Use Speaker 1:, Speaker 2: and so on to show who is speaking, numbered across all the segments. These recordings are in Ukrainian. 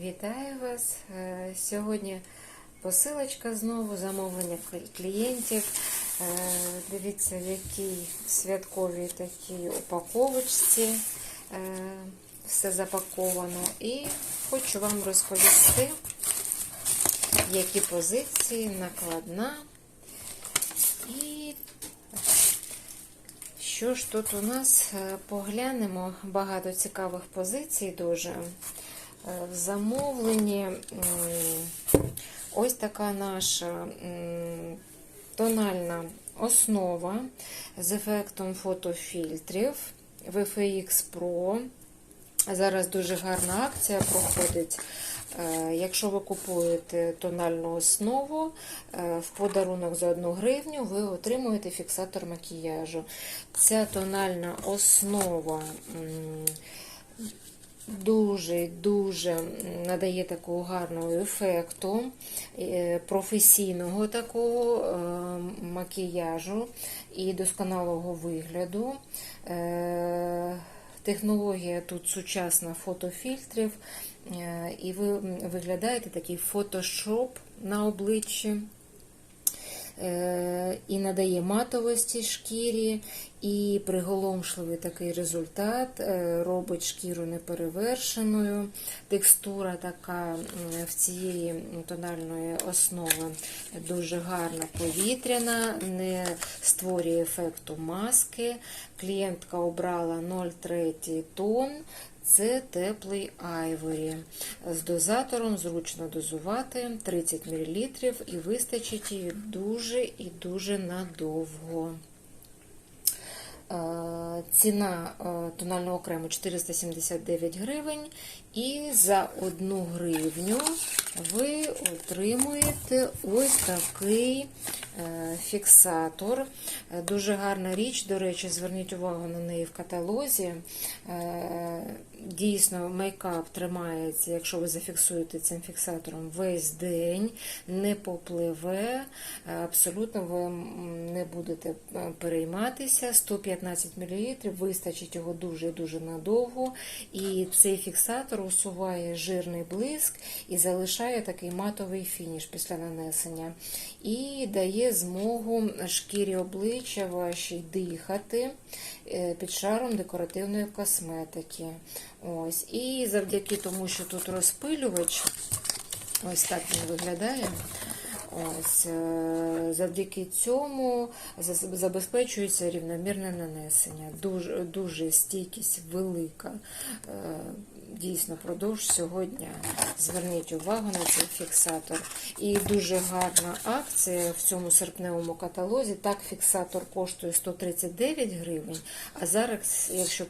Speaker 1: Вітаю вас! Е, Сьогодні посилочка знову, замовлення клієнтів. Е, Дивіться, в якій святковій такій упаковочці е, все запаковано. І хочу вам розповісти, які позиції, накладна. І що ж тут у нас? Поглянемо багато цікавих позицій дуже. Е, В замовленні ось така наша тональна основа з ефектом фотофільтрів VFX Pro. Зараз дуже гарна акція проходить. Е, Якщо ви купуєте тональну основу, е, в подарунок за 1 гривню ви отримуєте фіксатор макіяжу. Ця тональна основа дуже-дуже надає такого гарного ефекту, е, професійного такого е, макіяжу і досконалого вигляду. Е, Технологія тут сучасна фотофільтрів, і ви виглядаєте такий фотошоп на обличчі. Е, І надає матовості шкірі, і приголомшливий такий результат, е, робить шкіру неперевершеною. Текстура така в цієї тональної основи дуже гарна повітряна, не створює ефекту маски. Клієнтка обрала 0,3 тон. Це теплий айворі. З дозатором зручно дозувати 30 мл і вистачить її дуже і дуже надовго. Е, Ціна е, тонального крему 479 гривень, і за 1 гривню ви отримуєте ось такий е, фіксатор. Дуже гарна річ, до речі, зверніть увагу на неї в каталозі. Дійсно, мейкап тримається, якщо ви зафіксуєте цим фіксатором весь день, не попливе, абсолютно ви не будете е, перейматися. 115 мл, вистачить його дуже-дуже надовго. І цей фіксатор усуває жирний блиск і залишає такий матовий фініш після нанесення. І дає змогу шкірі обличчя вашій дихати е, під шаром декоративної косметики. Ось. І завдяки тому, що тут розпилювач, ось так він виглядає. Ось, е, завдяки цьому за- забезпечується рівномірне нанесення. Дуже, дуже стійкість велика. Дійсно, продовж всього дня. Зверніть увагу на цей фіксатор. І дуже гарна акція в цьому серпневому каталозі. Так, фіксатор коштує 139 гривень, а зараз, якщо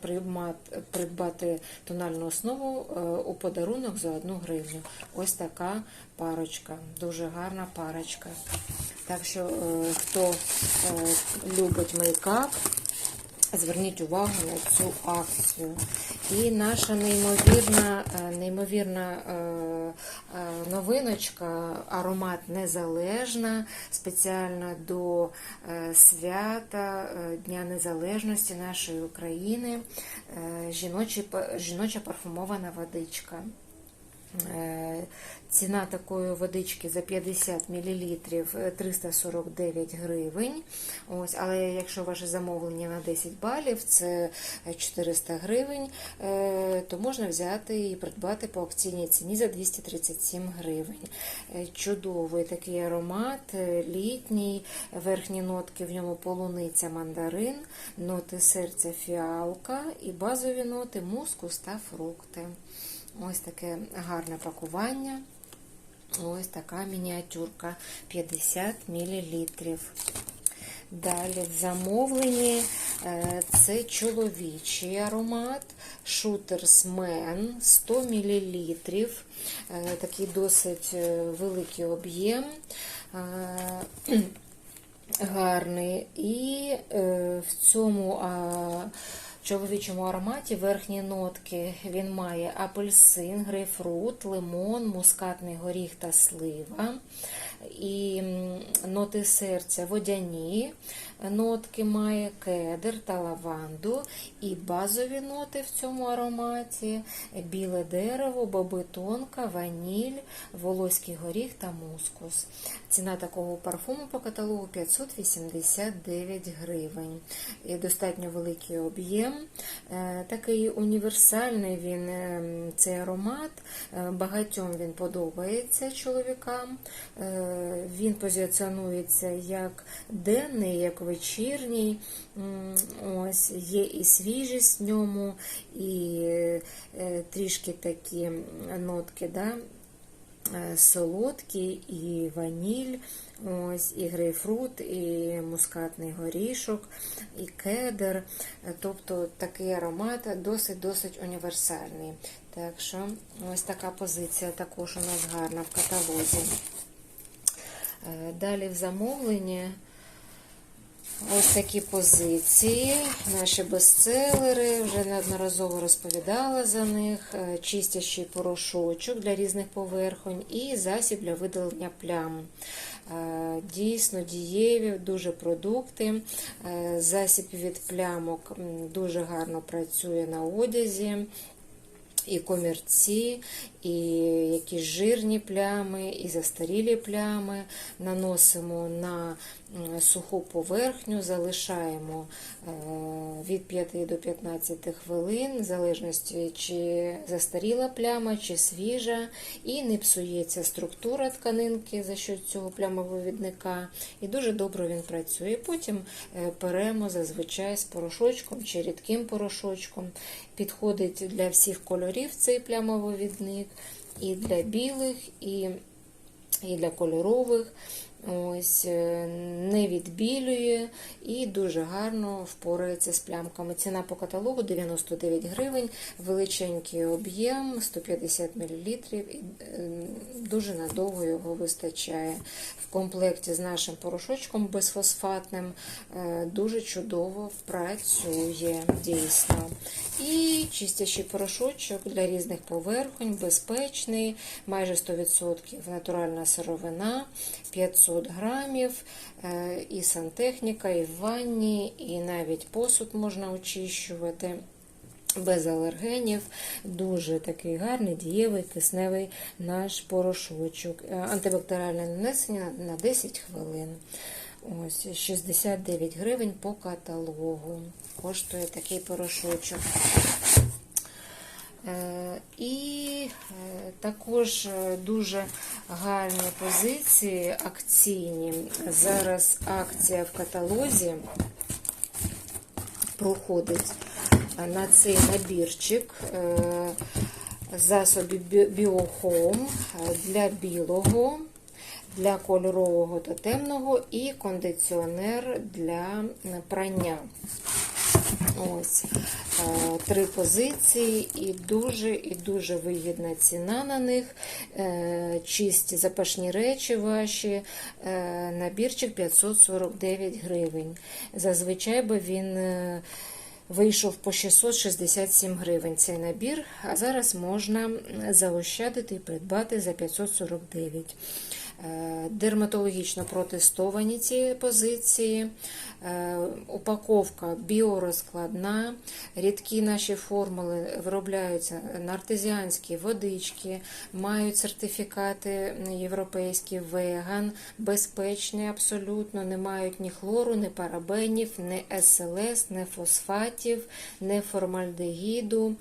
Speaker 1: придбати тональну основу е, у подарунок за 1 гривню. Ось така парочка. Дуже гарна парочка. Так що, е, хто е, любить мейкап, Зверніть увагу на цю акцію. І наша неймовірна, е, неймовірна е, е, новиночка, аромат незалежна, спеціально до свята Дня Незалежності нашої України. Жіноча парфумована водичка. Е, Ціна такої водички за 50 мл 349 гривень. Ось, але якщо ваше замовлення на 10 балів, це 400 гривень, е, то можна взяти і придбати по акційній ціні за 237 гривень. Е, Чудовий такий аромат, е, літній, верхні нотки в ньому полуниця мандарин, ноти серця фіалка і базові ноти мускус та фрукти. Ось таке гарне пакування. Ось така мініатюрка 50 мл. Далі в замовленні е, це чоловічий аромат Man 100 мл. Такий досить е, великий об'єм. Е, гарний. І е, в цьому чоловічому ароматі верхні нотки він має апельсин, грейпфрут, лимон, мускатний горіх та слива. і ноти серця водяні нотки має кедр та лаванду, і базові ноти в цьому ароматі біле дерево, боби тонка, ваніль, волоський горіх та мускус. Ціна такого парфуму по каталогу 589 гривень. Достатньо великий об'єм. Е, Такий універсальний він е, цей аромат. Е, Багатьом він подобається чоловікам. Він позиціонується як денний, як вечірній. Ось є і свіжість в ньому, і е, трішки такі нотки. Да? е, солодкі, і ваніль, ось, і грейпфрут, і мускатний горішок, і кедр. Е, Тобто такий аромат досить-досить універсальний. Так що ось така позиція також у нас гарна в каталозі. Далі в замовленні. Ось такі позиції, наші бестселери, вже неодноразово розповідала за них. Е, Чистящий порошочок для різних поверхонь і засіб для видалення плям. Е, Дійсно дієві, дуже продукти. Е, Засіб від плямок дуже гарно працює на одязі. І комірці, і якісь жирні плями, і застарілі плями наносимо на суху поверхню, залишаємо е, від 5 до 15 хвилин, в залежності, чи застаріла пляма, чи свіжа, і не псується структура тканинки за що цього плямовивідника. І дуже добре він працює. Потім е, перемо зазвичай з порошочком чи рідким порошочком. Підходить для всіх кольорів цей плямовивідник, і для білих, і, і для кольорових. Ось е, не відбілює і дуже гарно впорається з плямками. Ціна по каталогу 99 гривень, величенький об'єм 150 мл. І е, дуже надовго його вистачає. В комплекті з нашим порошочком безфосфатним е, дуже чудово працює дійсно. І чистящий порошочок для різних поверхонь, безпечний, майже 100% натуральна сировина, 500 грамів, е, і сантехніка, і в ванні, і навіть посуд можна очищувати. Без алергенів, дуже такий гарний, дієвий, кисневий наш порошочок. Е, Антибактеріальне нанесення на 10 хвилин. Ось 69 гривень по каталогу. Коштує такий порошочок. Е, І е, також е, дуже гарні позиції акційні. Зараз акція в каталозі проходить на цей набірчик засобів Біохом для білого, для кольорового та темного і кондиціонер для прання. Ось е, три позиції, і дуже і дуже вигідна ціна на них. Е, Чисті запашні речі ваші. Е, Набірчик 549 гривень. Зазвичай би він. Вийшов по 667 гривень цей набір, а зараз можна заощадити і придбати за 549. Е, Дерматологічно протестовані ці позиції. Е, Упаковка біорозкладна, рідкі наші формули виробляються на артезіанські водички, мають сертифікати європейські веган, безпечні абсолютно, не мають ні хлору, ні парабенів, ні СЛС, ні фосфатів, ні формальдегіду.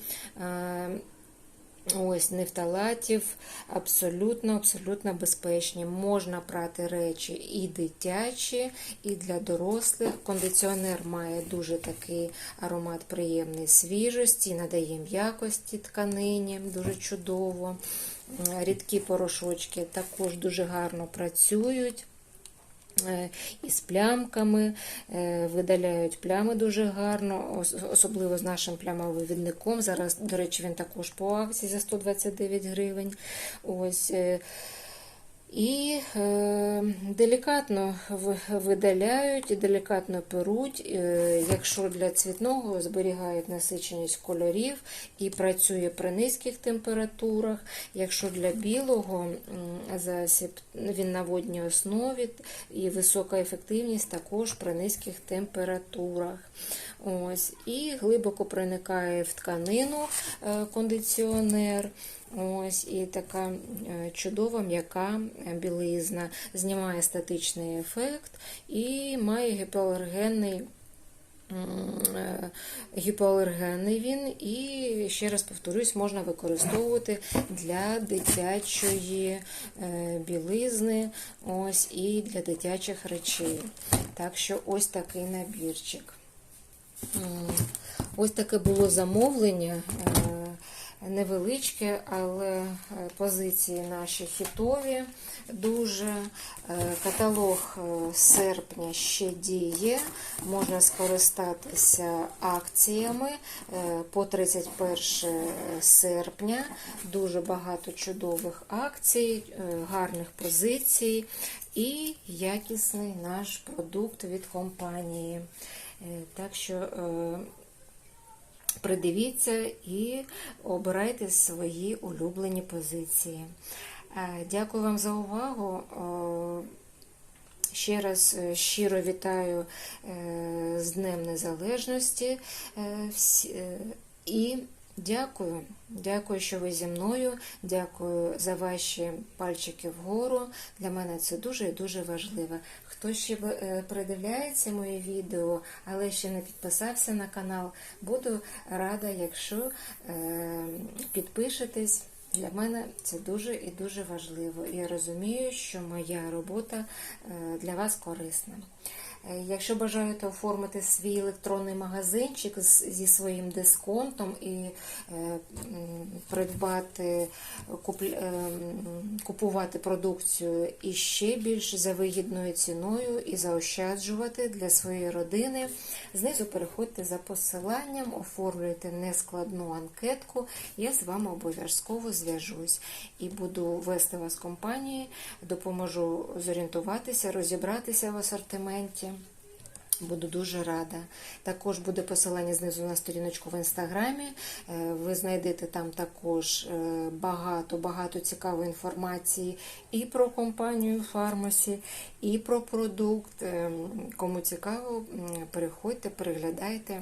Speaker 1: Ось нефталатів, абсолютно, абсолютно безпечні. Можна прати речі і дитячі, і для дорослих. Кондиціонер має дуже такий аромат приємний свіжості, надає м'якості тканині, дуже чудово. Рідкі порошочки також дуже гарно працюють. Е, із плямками, е, видаляють плями дуже гарно, особливо з нашим плямовивідником. Зараз, до речі, він також по акції за 129 гривень. Ось. І е, делікатно видаляють, делікатно перуть. Е, якщо для цвітного зберігають насиченість кольорів і працює при низьких температурах. Якщо для білого засіб він на водній основі і висока ефективність також при низьких температурах. Ось, і глибоко проникає в тканину е, кондиціонер. Ось і така е, чудова м'яка білизна, знімає статичний ефект і має гіпоалергенний. е, Гіпоалергенний він, і ще раз повторюсь, можна використовувати для дитячої е, білизни, ось і для дитячих речей. Так що ось такий набірчик. Ось таке було замовлення. Невеличке, але е, позиції наші хітові дуже. Е, Каталог е, серпня ще діє. Можна скористатися акціями по 31 серпня. Дуже багато чудових акцій, гарних позицій і якісний наш продукт від компанії. Так що придивіться і обирайте свої улюблені позиції. Е, Дякую вам за увагу. Ще раз е, щиро вітаю е, з Днем Незалежності і дякую. Дякую, що ви зі мною. Дякую за ваші пальчики вгору. Для мене це дуже і дуже важливо. Хто ще е, передивляється моє відео, але ще не підписався на канал, буду рада, якщо е, підпишетесь. Для мене це дуже і дуже важливо. Я розумію, що моя робота е, для вас корисна. Е, Якщо бажаєте оформити свій електронний магазинчик зі своїм дисконтом і е, придбати, е, купувати продукцію і ще більш за вигідною ціною і заощаджувати для своєї родини, знизу переходьте за посиланням, оформлюйте нескладну анкетку. Я з вами обов'язково зв'яжусь і буду вести вас в компанії, допоможу зорієнтуватися, розібратися в асортименті. Буду дуже рада. Також буде посилання знизу на сторіночку в інстаграмі. Е, Ви знайдете там також е, багато багато цікавої інформації і про компанію Фармасі, і про продукт. Е, Кому цікаво, переходьте, переглядайте.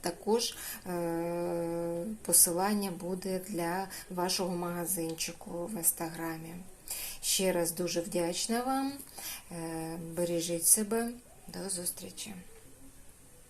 Speaker 1: Також е, посилання буде для вашого магазинчику в інстаграмі. Ще раз дуже вдячна вам. Е, Бережіть себе. До зустрічі!